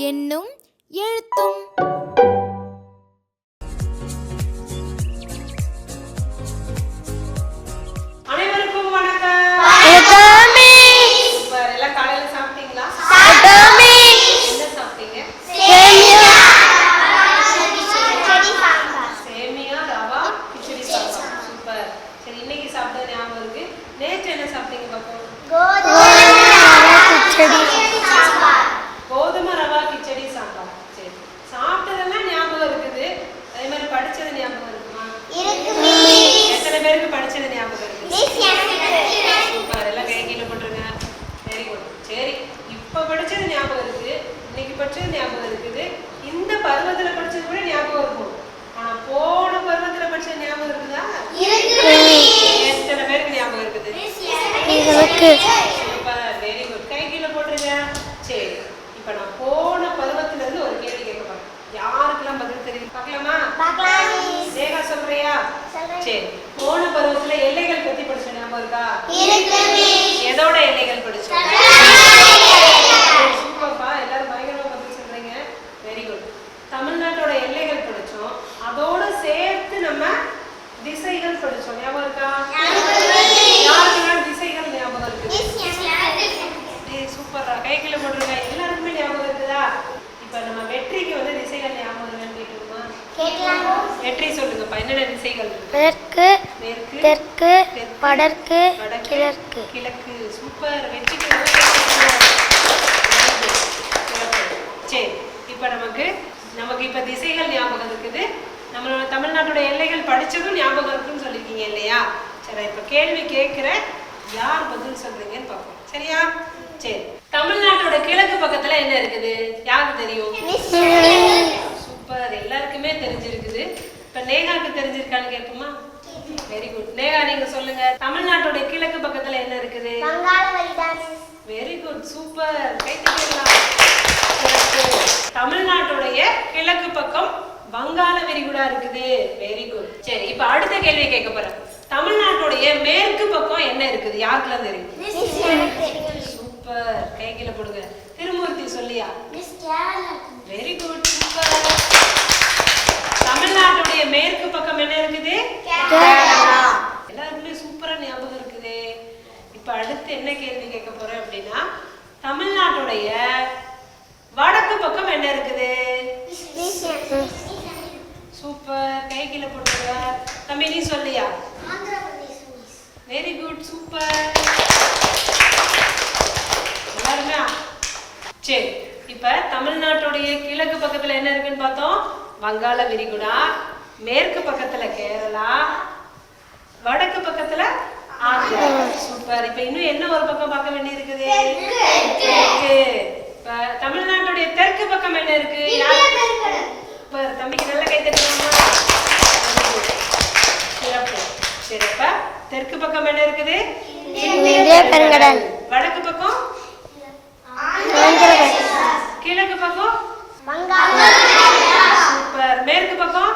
என்னும் எழுத்தும். நேற்று என்ன சாப்பிட்டீங்க பாப்போம் கோதுமை ரவா கிச்சடி சாம்பார் சரி சாப்பிட்டதெல்லாம் ஞாபகம் இருக்குது அதே மாதிரி படிச்சது ஞாபகம் இருக்குமா எத்தனை பேருக்கு படிச்சது ஞாபகம் இருக்கு சூப்பர் எல்லாம் கை கீழே போட்டுருங்க வெரி குட் சரி இப்போ படிச்சது ஞாபகம் இருக்கு இன்னைக்கு படிச்சது ஞாபகம் இருக்குது இந்த பருவத்துல படிச்சது கூட ஞாபகம் இருக்கும் ஆனா போன பருவத்துல படிச்சது ஞாபகம் இருக்குதா எத்தனை பேருக்கு ஞாபகம் இருக்குது சூப்பர் வெரி குட் கை கீழே போட்டுருங்க சரி இப்போ நான் போன பருவத்துல இருந்து ஒரு கேள்வி கேட்க போறேன் யாருக்கெல்லாம் பதில் தெரியும் பார்க்கலாமா ரேகா சொல்றியா சரி போன பருவத்துல எல்லைகள் பத்தி படிச்ச ஞாபகம் இருக்கா எதோட எல்லைகள் படிச்சோம் சூப்பர்ப்பா எல்லாரும் பயங்கரமா பதில் சொல்றீங்க வெரி குட் தமிழ்நாட்டோட எல்லைகள் படிச்சோம் அதோட சேர்த்து நம்ம திசைகள் படிச்சோம் ஞாபகம் இருக்கா யாருக்கெல்லாம் திசைகள் ஞாபகம் இருக்குது ஏய் சூப்பரா கைக்குள்ள போட்டுருங்க எல்லாருக்குமே ஞாபகம் இருக்குதா இப்ப நம்ம வெற்றிக்கு வந்து திசைகள் ஞாபகம் இருக்கான்னு கேட்டுருமா வெற்றி சொல்லுங்கப்பா என்னென்ன திசைகள் இருக்கு? மேற்கு மேற்கு தெற்கு வடக்கு கிழக்கு. கிழக்கு. சூப்பர். சிறப்பு. சரி இப்ப நமக்கு நமக்கு இப்ப திசைகள் ஞாபகம் இருக்குது. நம்மளோட தமிழ்நாட்டோட எல்லைகள் படிச்சதும் ஞாபகம் இருக்குன்னு சொல்லிருக்கீங்க இல்லையா? சரி இப்ப கேள்வி கேட்கிறேன். யார் பதில் சொல்றீங்கன்னு பார்ப்போம். சரியா? சரி. தமிழ்நாட்டோட கிழக்கு பக்கத்துல என்ன இருக்குது? யாருக்கு தெரியும்? சூப்பர். எல்லாருக்குமே தெரிஞ்சிருக்குது. இப்ப நேகாக்கு தெரிஞ்சிருக்கான்னு கேட்போமா? வெரி குட் நேகா நீங்க சொல்லுங்க. தமிழ்நாட்டோட கிழக்கு பக்கத்துல என்ன இருக்குது? Very good super. தமிழ்நாட்டுடைய கிழக்கு பக்கம் வங்காள விரிகுடா இருக்குது. வெரி குட் சரி இப்ப அடுத்த கேள்வி கேட்க போறேன். தமிழ்நாட்டுடைய மேற்கு பக்கம் என்ன இருக்குது? யாருக்கெல்லாம் தெரியும்? சூப்பர் கை கீழே போடுங்க. திருமூர்த்தி சொல்லியா? வெரி குட் சூப்பர் தமிழ்நாட்டுடைய மேற்கு பக்கம் என்ன இருக்குது கேரளா. எல்லாருக்குமே சூப்பரா ஞாபகம் இருக்குது இப்ப அடுத்து என்ன கேள்வி கேட்க போறேன் அப்படின்னா தமிழ்நாட்டுடைய வடக்கு பக்கம் என்ன இருக்குது சூப்பர் கை கீழே போட்டுருங்க நீ சொல்லியா? வெரி குட் சூப்பர் எல்லாருமே சரி இப்ப தமிழ்நாட்டுடைய கிழக்கு பக்கத்துல என்ன இருக்குன்னு பார்த்தோம்? வங்காள விரிகுடா மேற்கு பக்கத்துல கேரளா வடக்கு பக்கத்துல ஆந்திரா. சூப்பர் இப்ப இன்னும் என்ன ஒரு பக்கம் பார்க்க வேண்டியிருக்குது? தெற்கு. இப்ப தமிழ்நாட்டுடைய தெற்கு பக்கம் என்ன இருக்கு? தம்பிக்கு நல்ல கை தட்டுவோமா சிறப்பு சரி அப்ப தெற்கு பக்கம் என்ன இருக்குது? இந்திய பெருங்கடல். வடக்கு பக்கம்? கிழக்கு பக்கம்? சூப்பர். மேற்கு பக்கம்?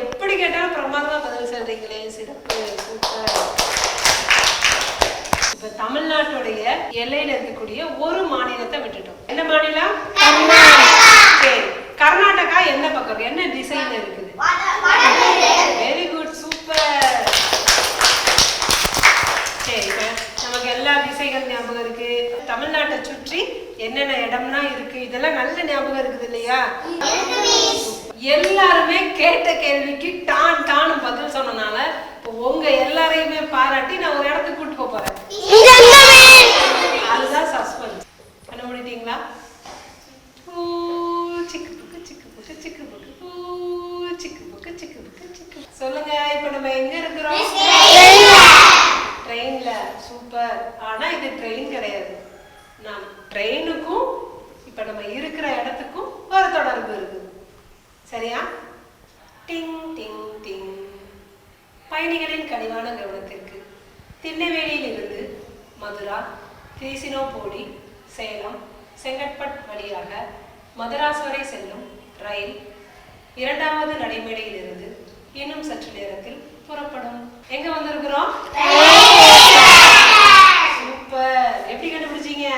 எப்படி கேட்டாலும் பிரமாதமா பதில் சொல்றீங்களே. சிறப்பு. சூப்பர். இப்ப தமிழ்நாட்டுடைய எல்லையில இருக்கக்கூடிய ஒரு மாநிலத்தை விட்டுட்டோம். என்ன மாநிலம்? கர்நாடகா. எந்த பக்கம்? என்ன திசையில இருக்குது? வெரி குட் சூப்பர் சரி இப்ப நமக்கு வரிசைகள் ஞாபகம் இருக்கு? தமிழ்நாட்டை சுற்றி என்னென்ன இடம்னா இருக்கு? இதெல்லாம் நல்ல ஞாபகம் இருக்குது இல்லையா? எல்லாருமே கேட்ட கேள்விக்கு டான் டான் பதில் சொன்னனால உங்க எல்லாரையுமே பாராட்டி நான் ஒரு இடத்துக்கு கூட்டு போறேன். அதுதான் சஸ்பென்ஸ். பண்ண முடிட்டீங்களா? சிக்கு புக்கு, சிக்கு புக்கு, சிக்கு புக்கு, சிக்கு புக்கு, சிக்கு புக்கு, சிக்கு சொல்லுங்க இப்ப நம்ம எங்க இருக்கிறோம்? சூப்பர் ஆனால் இது ட்ரெயின் கிடையாது. நான் ட்ரெயினுக்கும் இப்போ நம்ம இருக்கிற இடத்துக்கும் ஒரு தொடர்பு இருக்குது சரியா? டிங் டிங் டிங். பயணிகளின் கனிவான கவனத்திற்கு திண்ணவேலியிலிருந்து மதுரா திரிசினோபோலி சேலம் செங்கட்பட் வழியாக மதராஸ் வரை செல்லும் ரயில் இரண்டாவது நடைமேடையிலிருந்து இன்னும் சற்று நேரத்தில் புறப்படும். எங்க வந்திருக்கிறோம் சூப்பர் எப்படி கண்டுபிடிச்சீங்க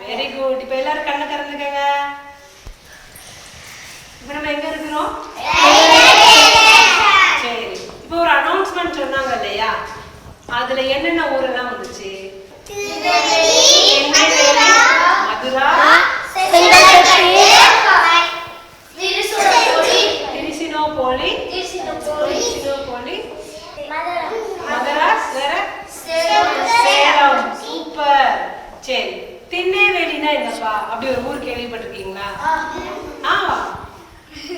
வெரி குட் இப்போ எல்லாரும் கண்ணை திறந்துக்கங்க இப்போ நம்ம எங்க இருக்கிறோம் சரி இப்போ ஒரு அனௌன்ஸ்மெண்ட் சொன்னாங்க இல்லையா அதுல என்னென்ன ஊரெல்லாம் வந்துச்சு திருநெல்வேலி, மதுரா திருச்சினோபோலி திருச்சினோபோலி மதராஸ் வேற சேலம் சூப்பர் சரி திண்ணேவேலினா என்னப்பா அப்படி ஒரு ஊர் கேள்விப்பட்டிருக்கீங்களா? ஆ.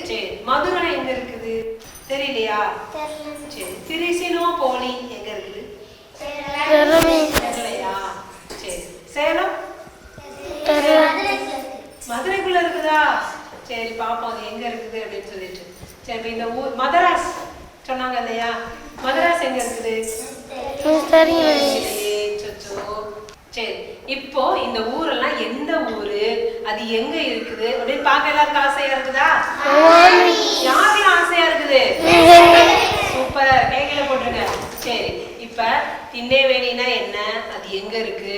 சரி மதுரை எங்க இருக்குது? தெரியலையா? சரி திருச்சினோபோலி எங்க இருக்குது? தெரியலையா சரி சேலம்? மதுரைக்குள்ள இருக்குதா? சரி பாப்போம் அது எங்க இருக்குது அப்படின்னு சொல்லிட்டு. சரி இந்த ஊர் மதராஸ் சொன்னாங்க இல்லையா? மதராஸ் எங்க இருக்குது? சொச்சோ. சரி இப்போ இந்த ஊரெல்லாம் எந்த ஊரு? அது எங்க இருக்குது? அப்படின்னு பார்க்க எல்லாருக்கும் ஆசையா இருக்குதா? யாருக்கும் ஆசையா இருக்குது? சூப்பர் கைகளை போட்டுருங்க சரி இப்ப திண்ணேவேலினா என்ன? அது எங்க இருக்கு?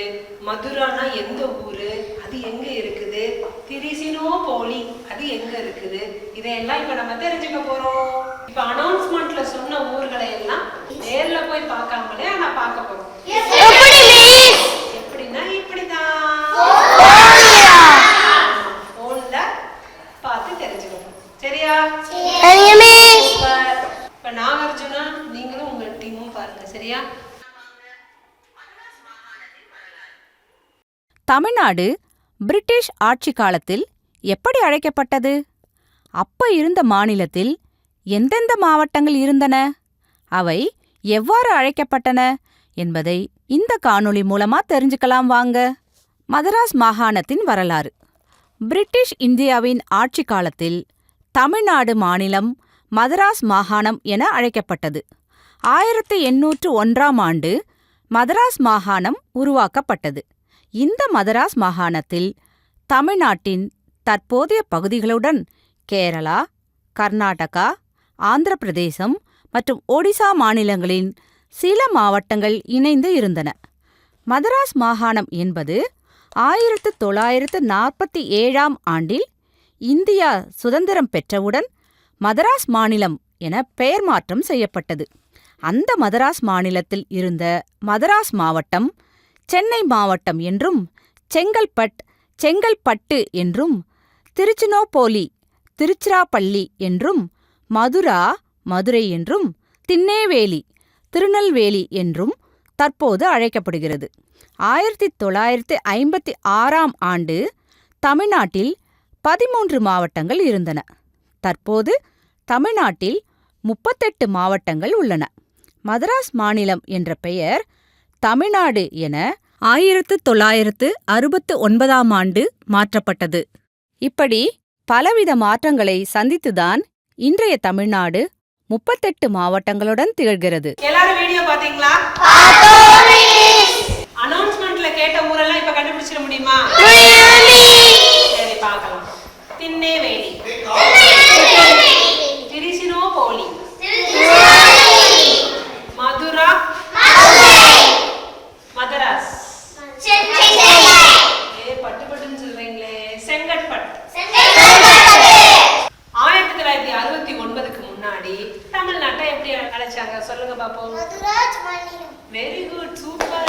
மதுரானா எந்த ஊரு? அது எங்க இருக்குது? திரிசினோ போலி அது எங்க இருக்குது? இதையெல்லாம் இப்ப நம்ம தெரிஞ்சுக்க போறோம். இப்ப அனௌன்ஸ்மெண்ட்ல சொன்ன ஊர்களை எல்லாம் நேர்ல போய் பார்க்காமலே ஆனா பார்க்க போறோம். தெரிஞ்சுக்கணும் சரியா. இப்ப நாகார்ஜுனா நீங்களும் உங்க டீமும் பாருங்க சரியா? தமிழ்நாடு பிரிட்டிஷ் ஆட்சி காலத்தில் எப்படி அழைக்கப்பட்டது? அப்ப இருந்த மாநிலத்தில் எந்தெந்த மாவட்டங்கள் இருந்தன? அவை எவ்வாறு அழைக்கப்பட்டன என்பதை இந்த காணொளி மூலமா தெரிஞ்சுக்கலாம் வாங்க. மதராஸ் மாகாணத்தின் வரலாறு. பிரிட்டிஷ் இந்தியாவின் ஆட்சி காலத்தில் தமிழ்நாடு மாநிலம் மதராஸ் மாகாணம் என அழைக்கப்பட்டது. ஆயிரத்து எண்ணூற்று ஒன்றாம் ஆண்டு மதராஸ் மாகாணம் உருவாக்கப்பட்டது. இந்த மதராஸ் மாகாணத்தில் தமிழ்நாட்டின் தற்போதைய பகுதிகளுடன் கேரளா கர்நாடகா ஆந்திர பிரதேசம் மற்றும் ஒடிசா மாநிலங்களின் சில மாவட்டங்கள் இணைந்து இருந்தன. மதராஸ் மாகாணம் என்பது ஆயிரத்து தொள்ளாயிரத்து நாற்பத்தி ஏழாம் ஆண்டில் இந்தியா சுதந்திரம் பெற்றவுடன் மதராஸ் மாநிலம் என பெயர் மாற்றம் செய்யப்பட்டது. அந்த மதராஸ் மாநிலத்தில் இருந்த மதராஸ் மாவட்டம் சென்னை மாவட்டம் என்றும் செங்கல்பட் செங்கல்பட்டு என்றும் திருச்சினோபோலி திருச்சிராப்பள்ளி என்றும் மதுரா மதுரை என்றும் திண்ணேவேலி திருநெல்வேலி என்றும் தற்போது அழைக்கப்படுகிறது. ஆயிரத்தி தொள்ளாயிரத்தி ஐம்பத்தி ஆறாம் ஆண்டு தமிழ்நாட்டில் பதிமூன்று மாவட்டங்கள் இருந்தன. தற்போது தமிழ்நாட்டில் முப்பத்தெட்டு மாவட்டங்கள் உள்ளன. மதராஸ் மாநிலம் என்ற பெயர் தமிழ்நாடு என ஆயிரத்து தொள்ளாயிரத்து அறுபத்து ஒன்பதாம் ஆண்டு மாற்றப்பட்டது. இப்படி பலவித மாற்றங்களை சந்தித்துதான் இன்றைய தமிழ்நாடு முப்பத்தெட்டு மாவட்டங்களுடன் திகழ்கிறது. எல்லாரும் வீடியோ பாத்தீங்களா அனௌன்ஸ்மெண்ட்ல கேட்ட ஊரெல்லாம் இப்ப கண்டுபிடிச்சிட முடியுமா? சரி பார்க்கலாம். திண்ணேவேலி திருச்சினோபோலி மதுரா மதராஸ் ஏ பட்டு பட்டுன்னு சொல்றீங்களே செங்கட்பட் ஆயிரத்தி தொள்ளாயிரத்தி அறுபத்தி ஒன்பதுக்கு முன்னாடி தமிழ்நாட்டை எப்படி அழைச்சாங்க சொல்லுங்க பாப்போம் வெரி குட் சூப்பர்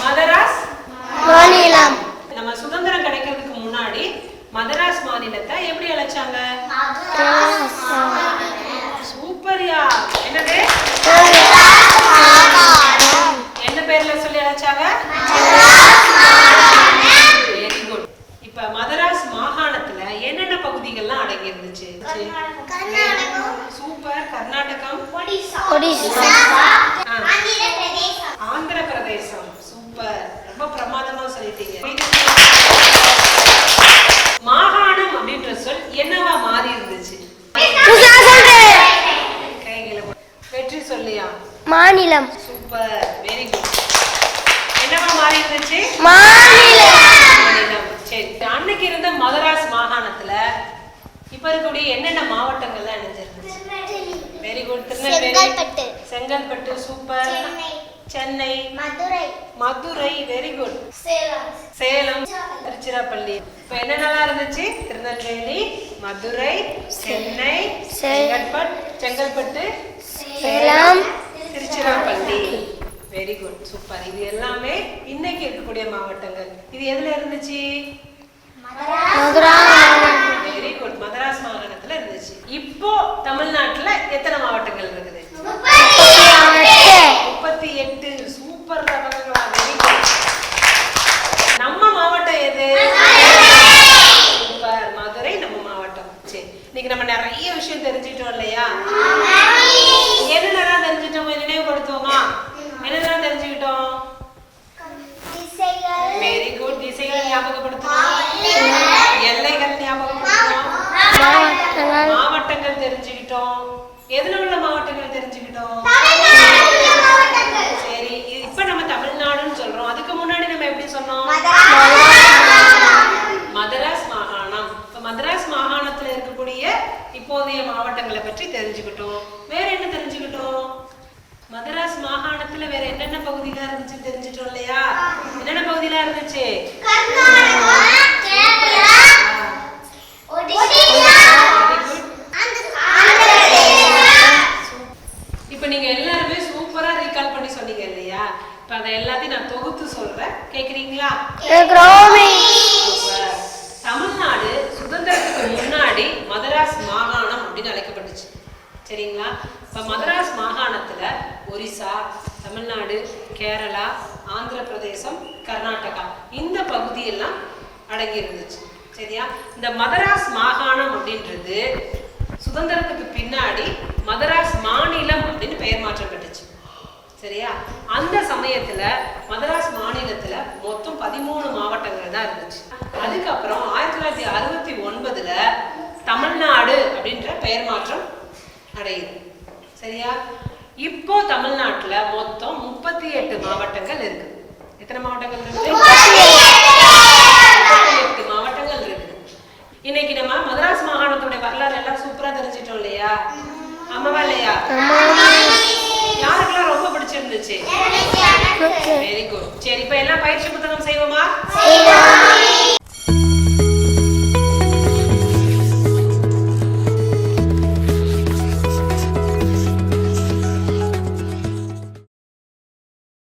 மதராஸ் மாநிலம் நம்ம சுதந்திரம் கிடைக்கிறதுக்கு முன்னாடி மதராஸ் மாநிலத்தை எப்படி அழைச்சாங்க சூப்பர்யா என்னது என்ன பேர்ல சொல்லி அழைச்சாங்க வெரி குட் இப்ப மதராஸ் மாகாணத்துல என்னென்ன பகுதிகள்லாம் அடங்கி இருந்துச்சு சூப்பர் கர்நாடகம் ஒடிசா ஆ. ஆந்திர பிரதேசம் சூப்பர் ரொம்ப பிரமாதமா சொல்லிட்டீங்க மாகாணம் அப்படின்ற சொல் என்னவா மாறி இருந்துச்சு கைகளை போட்டு. இருந்த மதராஸ் மாகாணத்துல இருக்கக்கூடிய என்னென்ன மாவட்டங்கள்லாம் இணைஞ்சிருந்துச்சு? Very good Tirunelveli. Chengalpattu. Chengalpattu super. Chennai. Chennai. Madurai. Madurai very good Salem. Salem. Tiruchirappalli. இப்ப என்னென்னலாம் இருந்துச்சு? திருநெல்வேலி மதுரை சென்னை சே- Chengalpattu Chengalpattu Salem. Tiruchirappalli. Very good super இது எல்லாமே இன்னைக்கு இருக்கக்கூடிய மாவட்டங்கள். இது எதுல இருந்துச்சு? மதுரா வெரி குட் மதராஸ் மாகாணத்துல இருந்துச்சு இப்போ தமிழ்நாட்டுல எத்தனை மாவட்டங்கள் இருக்குது முப்பத்தி எட்டு சூப்பர் வெரி குட் நம்ம மாவட்டம் எது சூப்பர் மதுரை நம்ம மாவட்டம் சரி இன்னைக்கு நம்ம நிறைய விஷயம் தெரிஞ்சுட்டோம் இல்லையா என்னென்னலாம் தெரிஞ்சுட்டோம் நினைவுபடுத்துவோமா என்னென்னலாம் தெரிஞ்சுக்கிட்டோம் வெரி குட் திசைகள் ஞாபகப்படுத்தணும் எல்லைகள் ஞாபகப்படுத்தணும் மாவட்டங்கள் மாவட்டங்கள் தெரிஞ்சுக்கிட்டோம் எதுல உள்ள மாவட்டங்கள் தெரிஞ்சுக்கிட்டோம் சரி இது இப்ப நம்ம தமிழ்நாடுன்னு சொல்றோம் அதுக்கு முன்னாடி நம்ம எப்படி சொன்னோம் மதராஸ் மாகாணம் இப்ப மதராஸ் மாகாணத்துல இருக்கக்கூடிய இப்போதைய மாவட்டங்களை பற்றி தெரிஞ்சுக்கிட்டோம். வேற என்ன தெரிஞ்சுக்கிட்டோம்? மதராஸ் மாகாணத்துல வேற என்னென்ன பகுதிகளா இருந்துச்சு தெரிஞ்சுட்டோம் இல்லையா? என்னென்ன பகுதியில இருந்துச்சு? நீங்க எல்லாருமே சூப்பரா ரீகால் பண்ணி சொன்னீங்க இல்லையா? இப்ப அதை எல்லாத்தையும் நான் தொகுத்து சொல்றேன். கேக்குறீங்களா Super. தமிழ்நாடு சுதந்திரத்துக்கு முன்னாடி மதராஸ் மாகாணம் அப்படின்னு அழைக்கப்பட்டுச்சு சரிங்களா இப்போ மதராஸ் மாகாணத்தில் ஒரிசா தமிழ்நாடு கேரளா ஆந்திர பிரதேசம் கர்நாடகா இந்த பகுதியெல்லாம் அடங்கி இருந்துச்சு சரியா? இந்த மதராஸ் மாகாணம் அப்படின்றது சுதந்திரத்துக்கு பின்னாடி மதராஸ் மாநிலம் அப்படின்னு பெயர் மாற்றம் பெற்றுச்சு. சரியா? அந்த சமயத்தில் மதராஸ் மாநிலத்தில் மொத்தம் பதிமூணு மாவட்டங்கள் தான் இருந்துச்சு. அதுக்கப்புறம் ஆயிரத்தி தொள்ளாயிரத்தி அறுபத்தி ஒன்பதில் தமிழ்நாடு அப்படின்ற பெயர் மாற்றம் அடையுது. சரியா? இப்போ தமிழ்நாட்டுல மொத்தம் முப்பத்தி எட்டு மாவட்டங்கள் இருக்கு. எத்தனை மாவட்டங்கள் இருக்கு? எட்டு மாவட்டங்கள் இருக்குது இன்னைக்கு நம்ம மதராஸ் மாகாணத்துடைய வரலாறு எல்லாம் சூப்பரா தெரிஞ்சிட்டோம் இல்லையா? ஆமாவா இல்லையா? யாருக்கெல்லாம் ரொம்ப பிடிச்சிருந்துச்சு? வெரி குட் சரி இப்ப எல்லாம் பயிற்சி புத்தகம் செய்வோமா? செய்வோம்.